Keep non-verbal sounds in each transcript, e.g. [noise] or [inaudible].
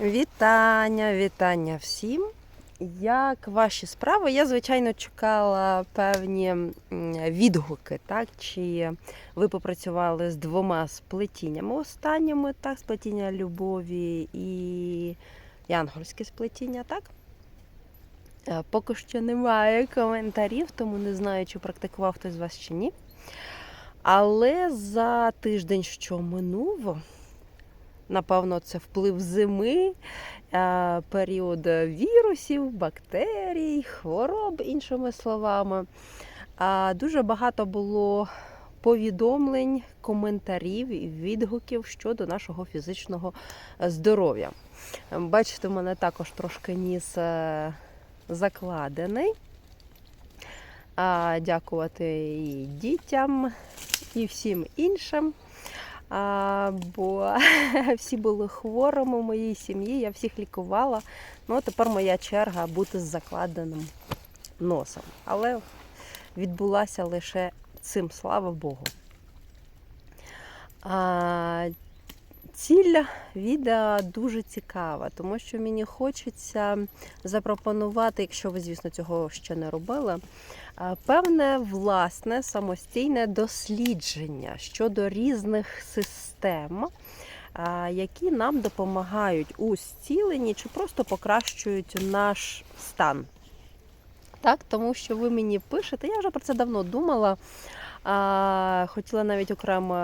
Вітання, вітання всім. Як ваші справи? Я, звичайно, чекала певні відгуки, так? Чи ви попрацювали з двома сплетіннями останніми, так, сплетіння любові і янгольське сплетіння, так? Е, Поки що немає коментарів, тому не знаю, чи практикував хтось з вас чи ні. Але за тиждень, що минув, напевно, це вплив зими, е, період вірусів, бактерій, хвороб, іншими словами. Дуже багато було повідомлень, коментарів і відгуків щодо нашого фізичного здоров'я. Бачите, у мене також трошки ніс е, закладений. Дякувати і дітям, і всім іншим. А, бо [laughs] всі були хворими у моїй сім'ї, я всіх лікувала. Ну, тепер моя черга бути з закладеним носом. Але відбулася лише цим, слава Богу. А, ціль відео дуже цікава, тому що мені хочеться запропонувати, якщо ви, звісно, цього ще не робили, певне власне самостійне дослідження щодо різних систем, які нам допомагають у зціленні чи просто покращують наш стан. Так, тому що ви мені пишете, я вже про це давно думала. Хотіла навіть окремо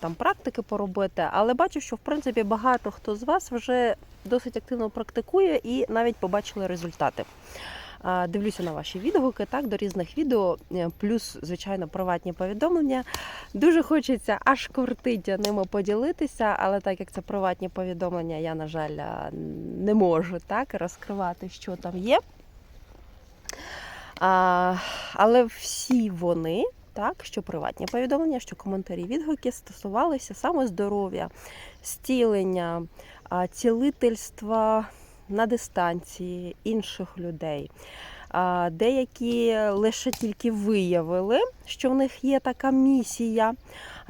там практики поробити, але бачу, що в принципі багато хто з вас вже досить активно практикує і навіть побачили результати. Дивлюся на ваші відгуки, так, до різних відео, е, плюс, звичайно, приватні повідомлення. Дуже хочеться аж кортить ними поділитися, але так як це приватні повідомлення, я, на жаль, не можу так розкривати, що там є. А, але всі вони, так, що приватні повідомлення, що коментарі, відгуки стосувалися саме здоров'я, зцілення, а, цілительства на дистанції інших людей. Деякі лише тільки виявили, що в них є така місія,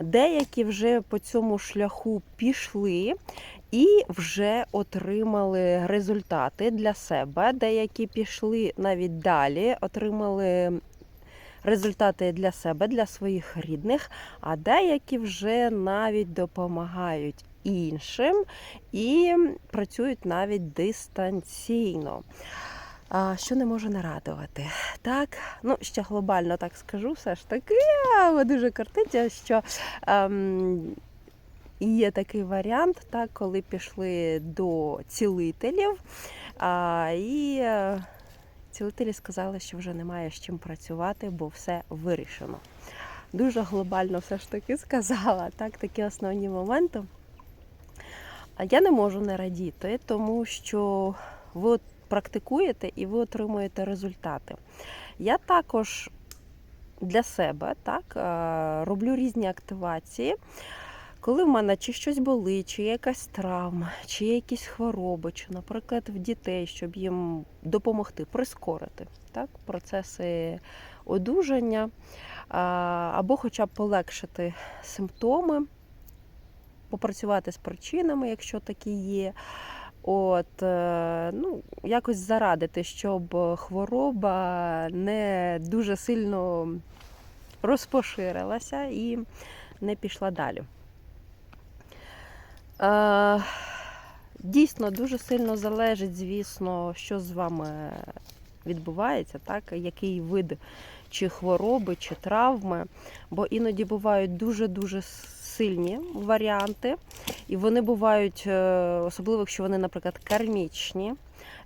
деякі вже по цьому шляху пішли і вже отримали результати для себе. Деякі пішли навіть далі, отримали результати для себе, для своїх рідних, а деякі вже навіть допомагають іншим і працюють навіть дистанційно. Що не може не радувати. Так, ну ще глобально так скажу, все ж таки, дуже картить, що ем, є такий варіант, так, коли пішли до цілителів, а, і е, цілителі сказали, що вже немає з чим працювати, бо все вирішено. Дуже глобально все ж таки сказала, так, такі основні моменти. Я не можу не радіти, тому що ви практикуєте і ви отримуєте результати. Я також для себе так, е, роблю різні активації. Коли в мене чи щось болить, чи є якась травма, чи є якісь хвороби, чи, наприклад, в дітей, щоб їм допомогти, прискорити так, процеси одужання, або хоча б полегшити симптоми, попрацювати з причинами, якщо такі є. От, е, ну, якось зарадити, щоб хвороба не дуже сильно розпоширилася і не пішла далі. Е, Дійсно, дуже сильно залежить, звісно, що з вами відбувається, так? який вид чи хвороби, чи травми. Бо іноді бувають дуже-дуже сильні варіанти, і вони бувають, е, особливо, якщо вони, наприклад, кармічні,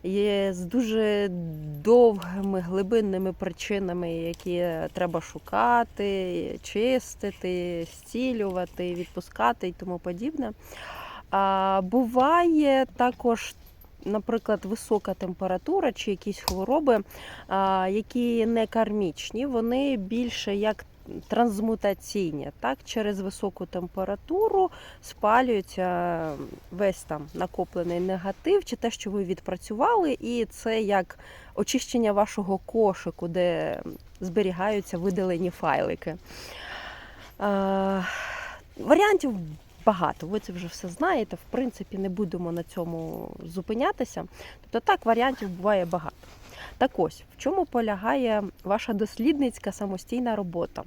є з дуже довгими глибинними причинами, які треба шукати, чистити, зцілювати, відпускати і тому подібне. А буває також, наприклад, висока температура чи якісь хвороби, які не кармічні, вони більше як трансмутаційні. Так? Через високу температуру спалюється весь там накоплений негатив, чи те, що ви відпрацювали, і це як очищення вашого кошику, де зберігаються видалені файлики. А, Варіантів багато. Ви це вже все знаєте. В принципі, не будемо на цьому зупинятися. Тобто так, варіантів буває багато. Так ось, в чому полягає ваша дослідницька самостійна робота?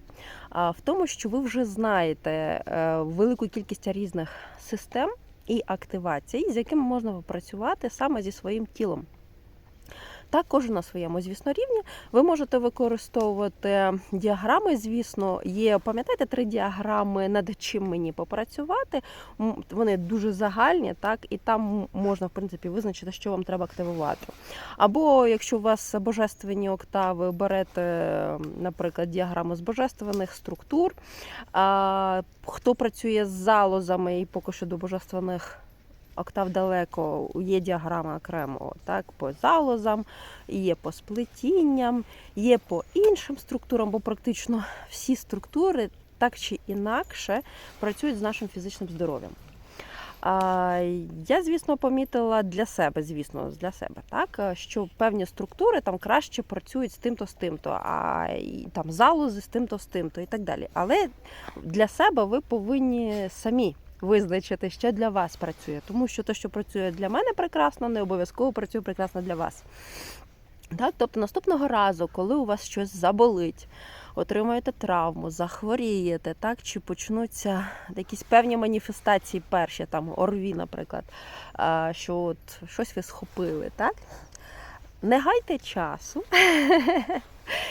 В тому, що ви вже знаєте е, велику кількість різних систем і активацій, з якими можна попрацювати саме зі своїм тілом. Так, кожен на своєму, звісно, рівні. Ви можете використовувати діаграми, звісно, є, пам'ятаєте, три діаграми, над чим мені попрацювати. Вони дуже загальні, так, і там можна, в принципі, визначити, що вам треба активувати. Або якщо у вас божественні октави, берете, наприклад, діаграму з божественних структур. Хто працює з залозами і поки що до божественних октав далеко, є діаграма окремо так, по залозам, є по сплетінням, є по іншим структурам, бо практично всі структури так чи інакше працюють з нашим фізичним здоров'ям. Я, звісно, помітила для себе, звісно, для себе, так, що певні структури там краще працюють з тим-то, з тим-то, а і, там залози з тим-то, з тим-то і так далі. Але для себе ви повинні самі визначити, що для вас працює. Тому що те, що працює для мене прекрасно, не обов'язково працює прекрасно для вас. Так, тобто наступного разу, коли у вас щось заболить, отримаєте травму, захворієте, так, чи почнуться якісь певні маніфестації перші, там ОРВІ, наприклад, що от щось ви схопили, так? Не гайте часу.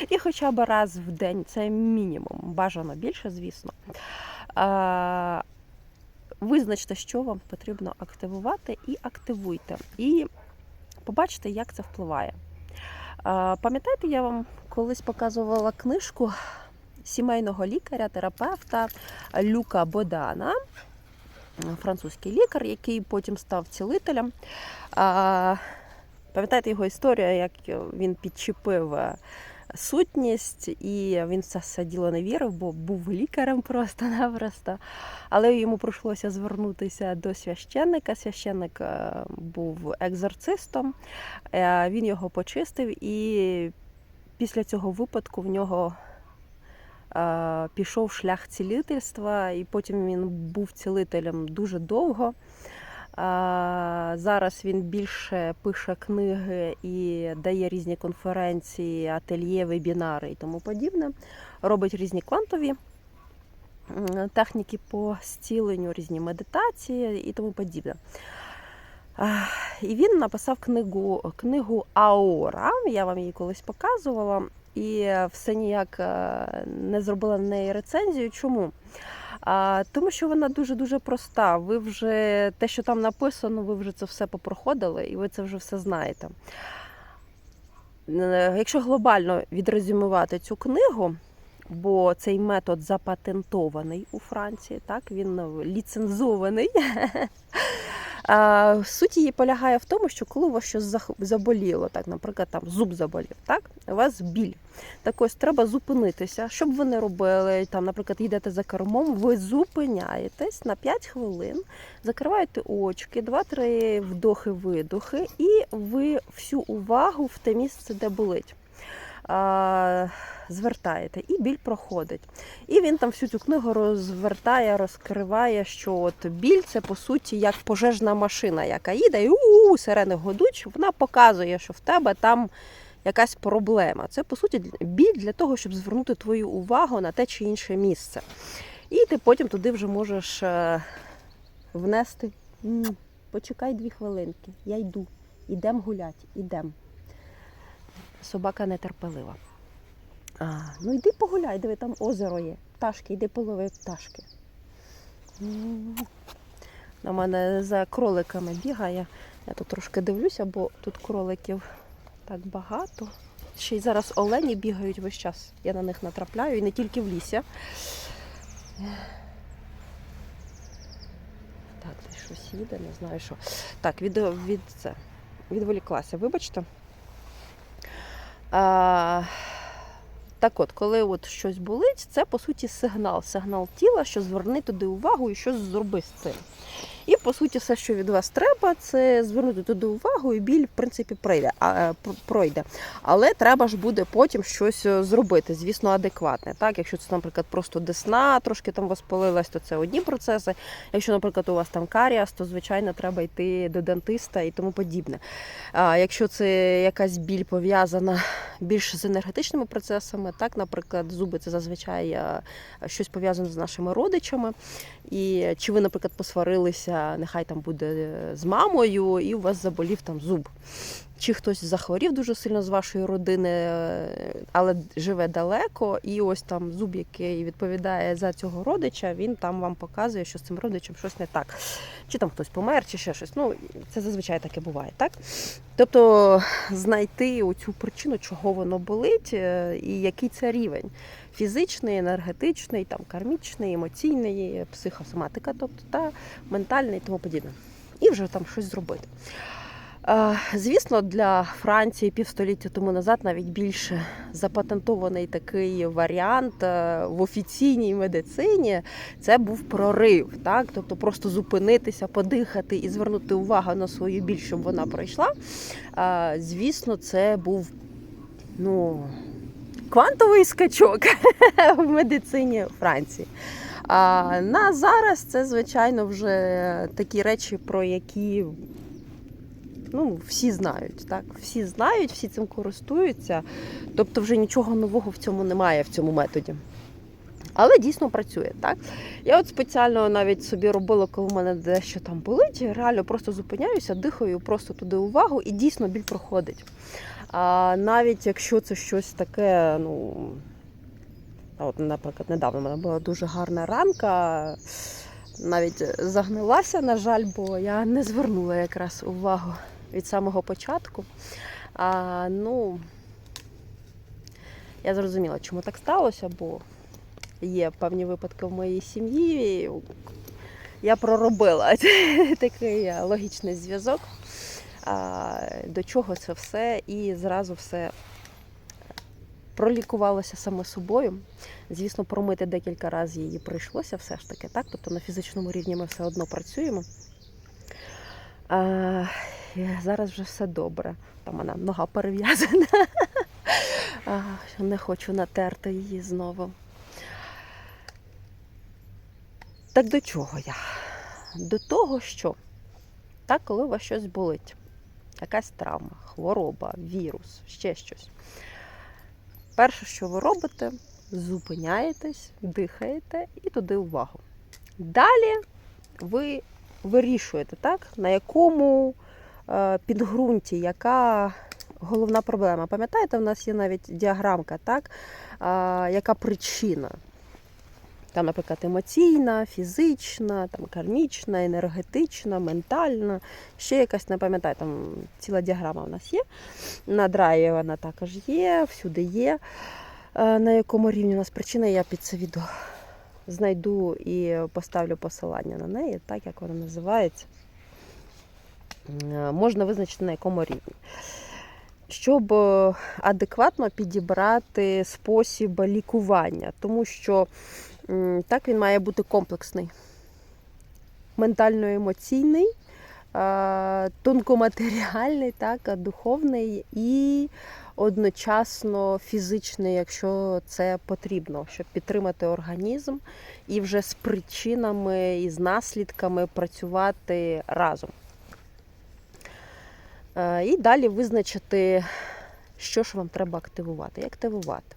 І хоча б раз в день, це мінімум, бажано більше, звісно. Визначте, що вам потрібно активувати, і активуйте. І побачите, як це впливає. Пам'ятаєте, я вам колись показувала книжку сімейного лікаря, терапевта Люка Бодана, французький лікар, який потім став цілителем. Пам'ятаєте його історію, як він підчепив е, сутність, і він в це все діло не вірив, бо був лікарем просто-напросто. Але йому прийшлося звернутися до священника. Священник е, був екзорцистом, Е, він його почистив, і після цього випадку в нього е, пішов шлях цілительства, і потім він був цілителем дуже довго. Зараз він більше пише книги і дає різні конференції, ательє, вебінари і тому подібне. Робить різні квантові техніки по зціленню, різні медитації і тому подібне. І він написав книгу, книгу Аора. Я вам її колись показувала, і все ніяк е, не зробила на неї рецензію. Чому? А, Тому що вона дуже-дуже проста. Ви вже те, що там написано, ви вже це все попроходили і ви це вже все знаєте. Е, Якщо глобально відрезюмувати цю книгу, бо цей метод запатентований у Франції, так, він ліцензований. [laughs] Суть її полягає в тому, що коли у вас щось заболіло, так, наприклад, там зуб заболів, так, у вас біль. Так ось треба зупинитися. Що б ви не робили, там, наприклад, йдете за кермом, ви зупиняєтесь на 5 хвилин, закриваєте очки, 2-3 вдохи-видохи, і ви всю увагу в те місце, де болить. Звертаєте, і біль проходить. І він там всю цю книгу розвертає, розкриває, що от біль це по суті як пожежна машина, яка їде, і у сирени годуть, вона показує, що в тебе там якась проблема. Це по суті біль для того, щоб звернути твою увагу на те чи інше місце. І ти потім туди вже можеш е, внести. Почекай дві хвилинки, я йду. Ідем гулять, ідем. Собака нетерпелива. А, ну йди погуляй, диви, там озеро є. Пташки, йди полови пташки. На мене за кроликами бігає. Я тут трошки дивлюся, бо тут кроликів так багато. Ще й зараз олені бігають весь час. Я на них натрапляю і не тільки в лісі. Так, десь щось їде, не знаю що. Так, від, від це. Відволіклася, вибачте. Так от, коли от щось болить, це по суті сигнал. Сигнал тіла, що зверни туди увагу і щось зроби з цим. І по суті, все, що від вас треба, це звернути туди увагу, і біль, в принципі, пройде. А, е, пройде. Але треба ж буде потім щось е, зробити, звісно, адекватне. Так, якщо це, наприклад, просто десна трошки там воспалилась, то це одні процеси. Якщо, наприклад, у вас там каріас, то звичайно треба йти до дентиста і тому подібне. А якщо це якась біль пов'язана більш з енергетичними процесами, так, наприклад, зуби це зазвичай е, щось пов'язане з нашими родичами. І чи ви, наприклад, посварилися, нехай там буде з мамою, і у вас заболів там зуб. Чи хтось захворів дуже сильно з вашої родини, але живе далеко, і ось там зуб, який відповідає за цього родича, він там вам показує, що з цим родичем щось не так. Чи там хтось помер, чи ще щось. Ну, це зазвичай таке буває, так? Тобто знайти оцю причину, чого воно болить, е, і який це рівень фізичний, енергетичний, там, кармічний, емоційний, психосоматика, тобто та ментальний і тому подібне. І вже там щось зробити. Звісно, для Франції півстоліття тому назад навіть більше запатентований такий варіант е, в офіційній медицині. Це був прорив, так? Тобто просто зупинитися, подихати і звернути увагу на свою біль, щоб вона пройшла. Звісно, це був ну, квантовий скачок [laughs] в медицині Франції. А на зараз це, звичайно, вже такі речі, про які ну, всі знають. Так? Всі знають, всі цим користуються. Тобто вже нічого нового в цьому немає в цьому методі. Але дійсно працює, так? Я от спеціально навіть собі робила, коли в мене дещо там болить, реально просто зупиняюся, дихаю просто туди увагу, і дійсно біль проходить. А навіть якщо це щось таке, ну от, наприклад, недавно в мене була дуже гарна ранка, навіть загнилася, на жаль, бо я не звернула якраз увагу від самого початку. А, ну, я зрозуміла, чому так сталося, бо є певні випадки в моїй сім'ї. Я проробила [laughs] такий логічний зв'язок, до чого це все, і зразу все пролікувалося саме собою. Звісно, промити декілька разів її прийшлося все ж таки, так? Тобто на фізичному рівні ми все одно працюємо. Зараз вже все добре. Там вона нога перев'язана. [laughs] Не хочу натерти її знову. Так до чого я? До того, що так, коли у вас щось болить, якась травма, хвороба, вірус, ще щось. Перше, що ви робите, зупиняєтесь, дихаєте і туди увагу. Далі ви вирішуєте, так, на якому підґрунті, яка головна проблема. Пам'ятаєте, в нас є навіть діаграмка, так, е, яка причина? Там, наприклад, емоційна, фізична, там, кармічна, енергетична, ментальна, ще якась, не пам'ятаю, там ціла діаграма в нас є. На драйві вона також є, всюди є. Е, На якому рівні у нас причина, я під це відео знайду і поставлю посилання на неї, так як вона називається. Е, Можна визначити на якому рівні. Щоб е, адекватно підібрати спосіб лікування, тому що так він має бути комплексний, ментально-емоційний, е, тонкоматеріальний, так, духовний і одночасно фізичний, якщо це потрібно, щоб підтримати організм і вже з причинами і з наслідками працювати разом. Е, І далі визначити, що ж вам треба активувати, і активувати.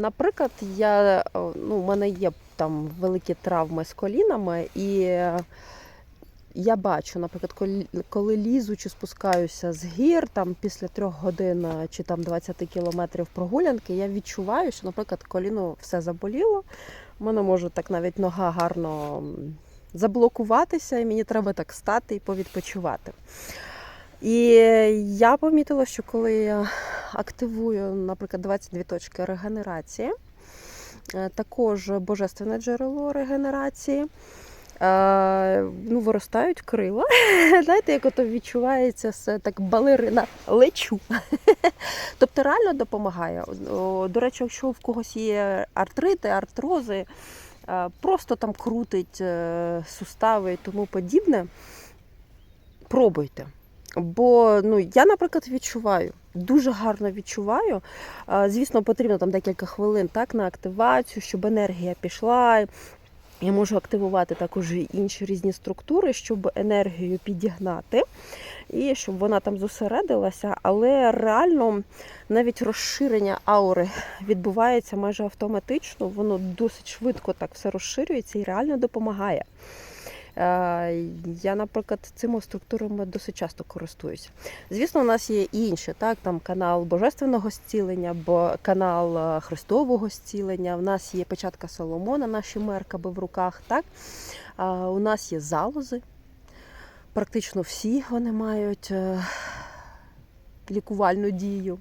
Наприклад, я, ну, у мене є там великі травми з колінами, і е, я бачу, наприклад, коли, лізу чи спускаюся з гір там, після трьох годин е, чи там 20 кілометрів прогулянки, я відчуваю, що, наприклад, коліно все заболіло. У мене може так навіть нога гарно заблокуватися, і мені треба так стати і повідпочивати. І я помітила, що коли я активую, наприклад, 22 точки регенерації, е, також божественне джерело регенерації, е, ну, виростають крила. [laughs] Знаєте, як ото відчувається все так балерина лечу. [laughs] Тобто реально допомагає. До речі, якщо в когось є артрити, артрози, просто там крутить е, сустави і тому подібне, пробуйте. Бо ну, я, наприклад, відчуваю, дуже гарно відчуваю. Е, Звісно, потрібно там декілька хвилин так, на активацію, щоб енергія пішла. Я можу активувати також інші різні структури, щоб енергію підігнати і щоб вона там зосередилася. Але реально навіть розширення аури відбувається майже автоматично, воно досить швидко так все розширюється і реально допомагає. Е, Я, наприклад, цими структурами досить часто користуюся. Звісно, у нас є і інші, так, там канал Божественного зцілення, канал е, Христового зцілення. У нас є печатка Соломона, наші меркаби в руках. Так? У нас є залози. Практично всі вони мають е, лікувальну дію.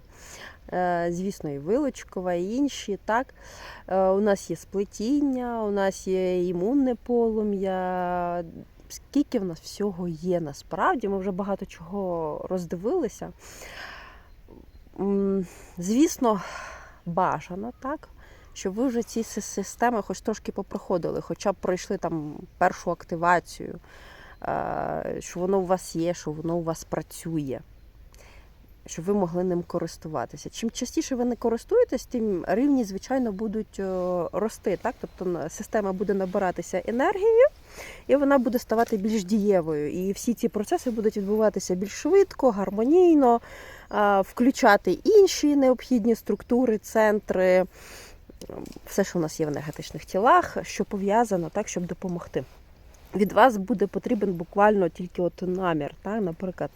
Е, Звісно, і вилочкова, і інші. Так? Е, У нас є сплетіння, у нас є імунне полум'я. Скільки в нас всього є насправді, ми вже багато чого роздивилися. Звісно, бажано, так? Щоб ви вже ці системи хоч трошки попроходили, хоча б пройшли там першу активацію, що воно у вас є, що воно у вас працює щоб ви могли ним користуватися. Чим частіше ви не користуєтесь, тим рівні, звичайно, будуть е, рости. Так? Тобто система буде набиратися енергією, і вона буде ставати більш дієвою. І всі ці процеси будуть відбуватися більш швидко, гармонійно, е, включати інші необхідні структури, центри, е, все, що у нас є в енергетичних тілах, що пов'язано, так, щоб допомогти. Від вас буде потрібен буквально тільки от намір, так? наприклад,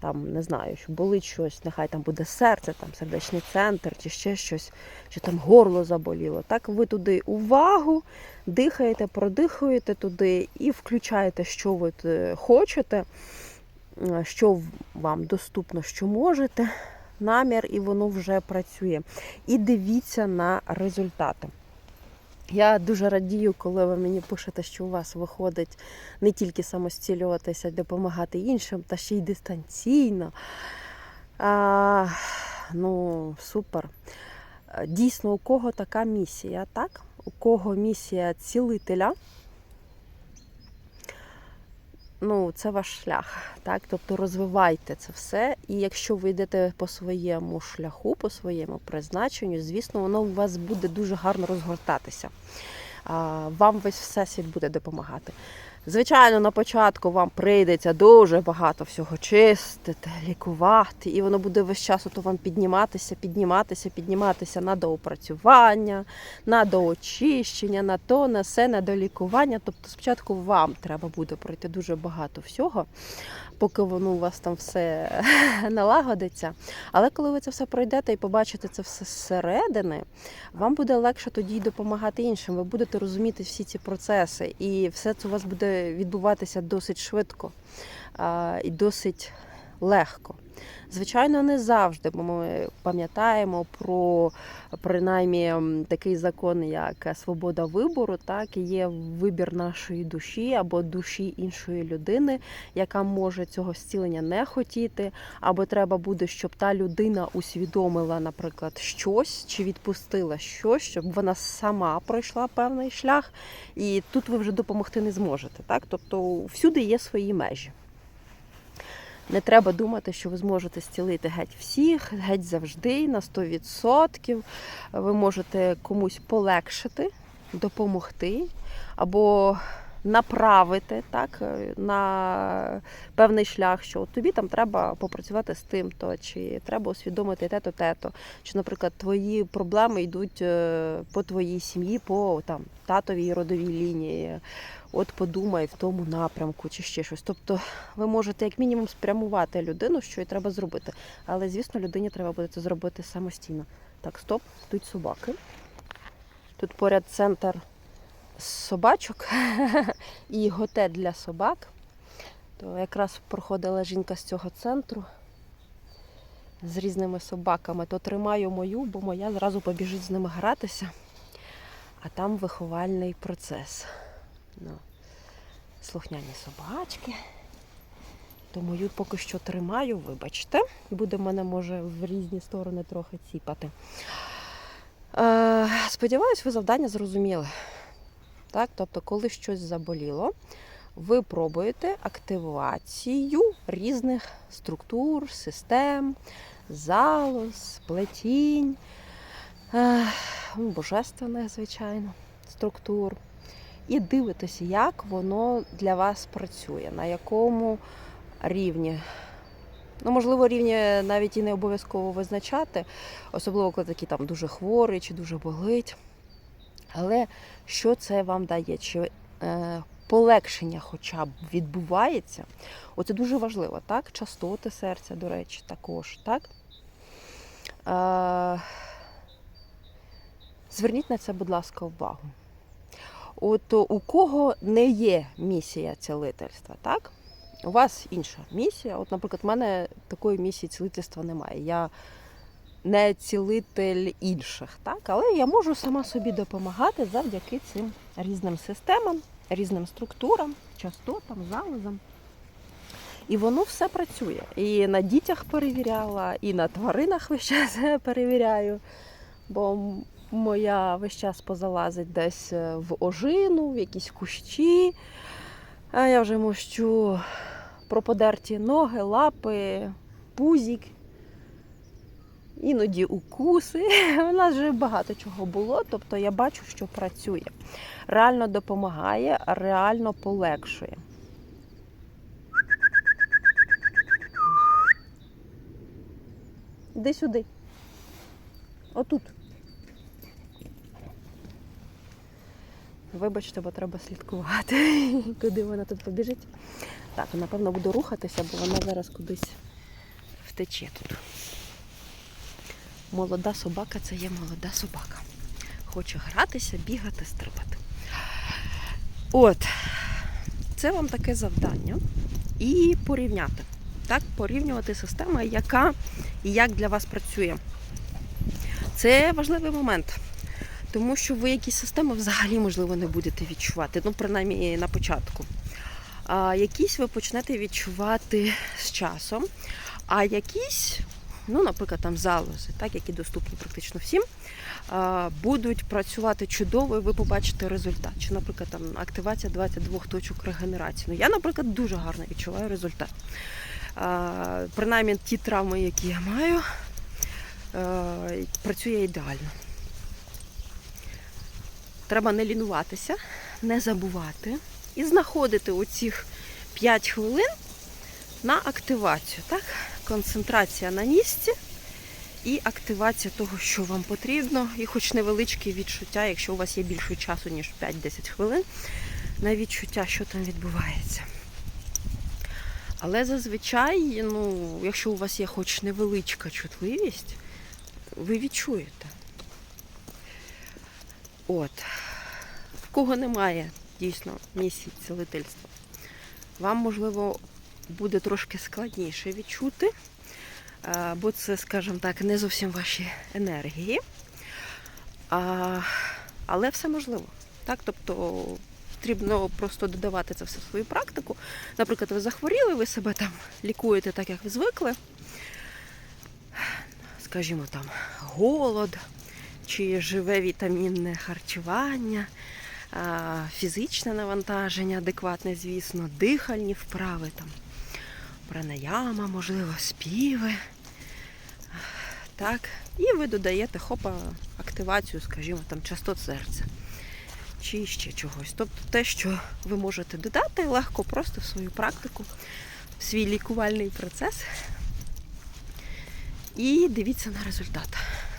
там не знаю, що болить щось, нехай там буде серце, там сердечний центр, чи ще щось, чи там горло заболіло. Так ви туди увагу, дихаєте, продихуєте туди і включаєте, що ви хочете, що вам доступно, що можете, намір, і воно вже працює. І дивіться на результати. Я дуже радію, коли ви мені пишете, що у вас виходить не тільки самостілюватися, допомагати іншим, та ще й дистанційно. А, ну, супер. Дійсно, у кого така місія, так? У кого місія цілителя? Ну, це ваш шлях, так? Тобто розвивайте це все. І якщо ви йдете по своєму шляху, по своєму призначенню, звісно, воно у вас буде дуже гарно розгортатися. Вам весь всесвіт буде допомагати. Звичайно, на початку вам прийдеться дуже багато всього чистити, лікувати, і воно буде весь час ото вам підніматися, підніматися, підніматися на доопрацювання, на доочищення, на то, на все, на долікування. Тобто спочатку вам треба буде пройти дуже багато всього, поки воно у вас там все [laughs] налагодиться. Але коли ви це все пройдете і побачите це все зсередини, вам буде легше тоді допомагати іншим. Ви будете розуміти всі ці процеси, і все це у вас буде відбуватися досить швидко і досить легко. Звичайно, не завжди, бо ми пам'ятаємо про принаймні такий закон, як свобода вибору, так і є вибір нашої душі або душі іншої людини, яка може цього зцілення не хотіти, або треба буде, щоб та людина усвідомила, наприклад, щось чи відпустила щось, щоб вона сама пройшла певний шлях, і тут ви вже допомогти не зможете. Так? Тобто всюди є свої межі. Не треба думати, що ви зможете зцілити геть всіх, геть завжди, на 100%. Ви можете комусь полегшити, допомогти або направити так, на певний шлях, що тобі там треба попрацювати з тим-то, чи треба усвідомити те-то, те-то. Чи, наприклад, твої проблеми йдуть е, по твоїй сім'ї, по там, татовій родовій лінії. От подумай в тому напрямку чи ще щось. Тобто ви можете як мінімум спрямувати людину, що їй треба зробити. Але, звісно, людині треба буде це зробити самостійно. Так, стоп, тут собаки. Тут поряд центр собачок [laughs] і готель для собак. То якраз проходила жінка з цього центру з різними собаками. То тримаю мою, бо моя зразу побіжить з ними гратися. А там виховальний процес. Ну, слухняні собачки. То мою поки що тримаю, вибачте. Буде мене може в різні сторони трохи ціпати. Е, сподіваюсь, ви завдання зрозуміли. Так? Тобто, коли щось заболіло, ви пробуєте активацію різних структур, систем, залоз, плетінь, ну, божественних, звичайно, структур. І дивитеся, як воно для вас працює, на якому рівні. Ну, можливо, рівні навіть і не обов'язково визначати, особливо коли такий там дуже хворий чи дуже болить. Але що це вам дає? Чи е, полегшення хоча б відбувається? Оце дуже важливо, так? Частоти серця, до речі, також, так? Е, зверніть на це, будь ласка, увагу. От у кого не є місія цілительства, так? У вас інша місія. От, наприклад, в мене такої місії цілительства немає. Я не цілитель інших, так? але я можу сама собі допомагати завдяки цим різним системам, різним структурам, частотам, залозам. І воно все працює. І на дітях перевіряла, і на тваринах [laughs] весь час перевіряю. Бо моя весь час позалазить десь е, в ожину, в якісь кущі. А я вже мощу про подерті ноги, лапи, пузік, іноді укуси. [laughs] У нас вже багато чого було, тобто я бачу, що працює. Реально допомагає, реально полегшує. Іди сюди. Отут. Вибачте, бо треба слідкувати, [laughs] куди вона тут побіжить. Так, напевно, буду рухатися, бо вона зараз кудись втече тут. Молода собака це є молода собака. Хоче гратися, бігати, стрибати. От, це вам таке завдання. І порівняти. Так, порівнювати систему, яка і як для вас працює. Це важливий момент. Тому що ви якісь системи взагалі, можливо, не будете відчувати, ну, принаймні на початку. А якісь ви почнете відчувати з часом, а якісь, ну, наприклад, там залози, так, які доступні практично всім, а, будуть працювати чудово, і ви побачите результат. Чи, наприклад, там активація 22 точок регенерації. Ну, я, наприклад, дуже гарно відчуваю результат. А, принаймні ті травми, які я маю, працює ідеально. Треба не лінуватися, не забувати і знаходити оцих 5 хвилин на активацію. Так? Концентрація на місці і активація того, що вам потрібно, і хоч невеличке відчуття, якщо у вас є більше часу, ніж 5-10 хвилин, на відчуття, що там відбувається. Але зазвичай, ну, якщо у вас є хоч невеличка чутливість, ви відчуєте. От. В кого немає дійсно місії цілительства, вам, можливо, буде трошки складніше відчути, бо це, скажімо так, не зовсім ваші енергії. Але все можливо. Так? Тобто потрібно просто додавати це все в свою практику. Наприклад, ви захворіли, ви себе там лікуєте так, як ви звикли. Скажімо, там голод, чи живе вітамінне харчування, фізичне навантаження, адекватне, звісно, дихальні вправи, там, пранаяма, можливо, співи. Так. І ви додаєте хопа активацію, скажімо, там, частот серця. Чи ще чогось. Тобто те, що ви можете додати легко просто в свою практику, в свій лікувальний процес. І дивіться на результат.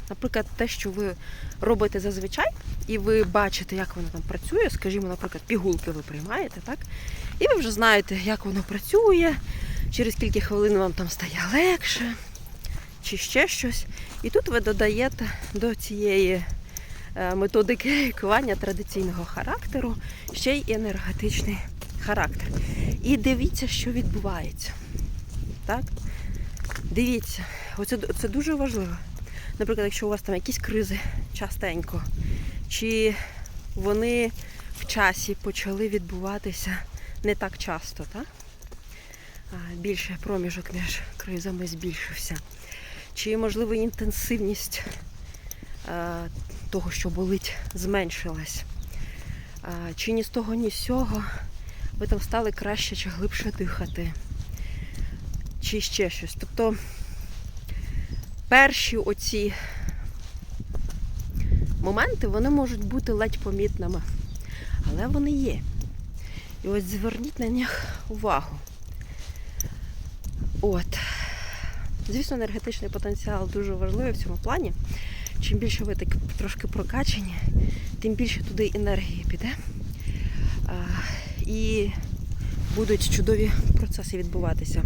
Наприклад, те, що ви робите зазвичай, і ви бачите, як воно там працює, скажімо, наприклад, пігулки ви приймаєте, так? І ви вже знаєте, як воно працює, через кілька хвилин вам там стає легше, чи ще щось. І тут ви додаєте до цієї е, методики лікування традиційного характеру ще й енергетичний характер. І дивіться, що відбувається. Так? Дивіться, оце, це дуже важливо. Наприклад, якщо у вас там якісь кризи частенько, чи вони в часі почали відбуватися не так часто, так? Більше проміжок між кризами збільшився. Чи, можливо, інтенсивність того, що болить, зменшилась. Чи ні з того, ні з сього ви там стали краще чи глибше дихати, чи ще щось. Тобто перші оці моменти вони можуть бути ледь помітними, але вони є. І ось зверніть на них увагу. От. Звісно, енергетичний потенціал дуже важливий в цьому плані. Чим більше ви так трошки прокачені, тим більше туди енергії піде. А, і будуть чудові процеси відбуватися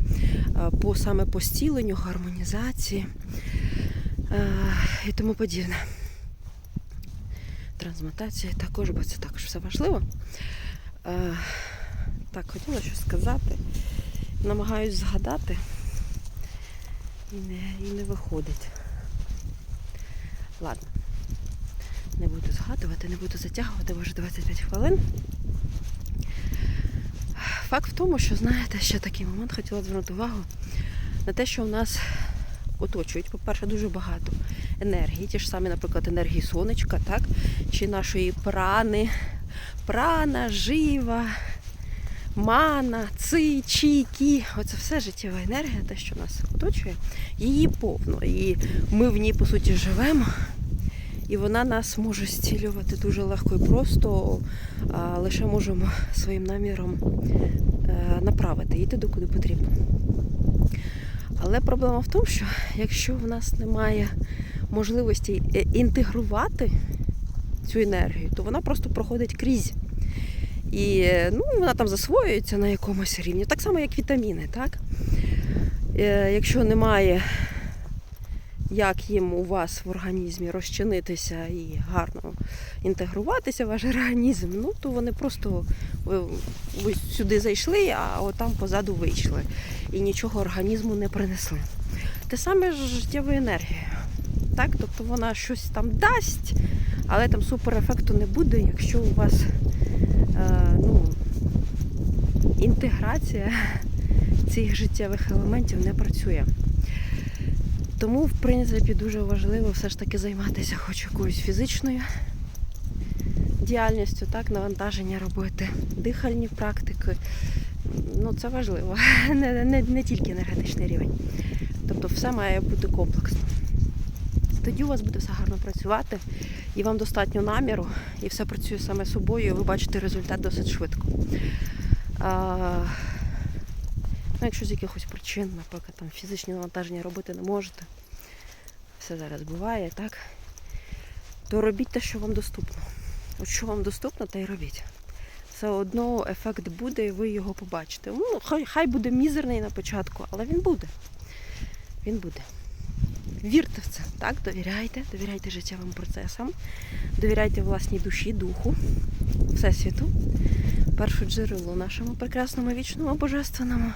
а, по саме по стіленню, гармонізації і тому подібне. Трансмутація також, бо це також все важливо. А, так, хотіла щось сказати. Намагаюсь згадати не, і не виходить. Ладно. Не буду згадувати, не буду затягувати, бо вже 25 хвилин. Факт в тому, що, знаєте, ще такий момент хотіла звернути увагу на те, що в нас оточують, по-перше, дуже багато енергії, ті ж самі, наприклад, енергії сонечка, так? Чи нашої прани, прана, жива, мана, ци, чі. Оце все життєва енергія, те, що нас оточує, її повно. І ми в ній, по суті, живемо. І вона нас може зцілювати дуже легко і просто, а лише можемо своїм наміром е, направити, йти до куди потрібно. Але проблема в тому, що якщо в нас немає можливості е, інтегрувати цю енергію, то вона просто проходить крізь. І е, ну, вона там засвоюється на якомусь рівні. Так само, як вітаміни. Так? Е, Якщо немає як їм у вас в організмі розчинитися і гарно інтегруватися в ваш організм, ну то вони просто ви, ви сюди зайшли, а отам позаду вийшли. І нічого організму не принесли. Те саме ж життєвою енергією. Так? Тобто вона щось там дасть, але там суперефекту не буде, якщо у вас е, ну, інтеграція цих життєвих елементів не працює. Тому, в принципі, дуже важливо все ж таки займатися хоч якоюсь фізичною діяльністю, так, навантаження робити, дихальні практики. Ну, це важливо. [laughs] Не, не, не тільки енергетичний рівень. Тобто все має бути комплексно. Тоді у вас буде все гарно працювати, і вам достатньо наміру, і все працює саме собою, і ви бачите результат досить швидко. Ну, якщо з якихось причин, наприклад, там фізичні навантаження робити не можете, все зараз буває, так? То робіть те, що вам доступно. От що вам доступно, те й робіть. Все одно ефект буде, і ви його побачите. Ну, хай, хай буде мізерний на початку, але він буде. Він буде. Вірте в це, так? Довіряйте, довіряйте життєвим процесам, довіряйте власній душі, духу, всесвіту, першу джерело нашому прекрасному вічному божественному,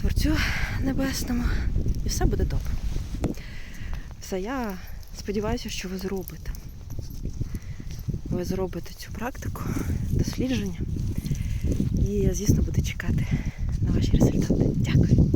Творцю Небесному. І все буде добре. Все, я сподіваюся, що ви зробите. Ви зробите цю практику, дослідження. І я, звісно, буду чекати на ваші результати. Дякую.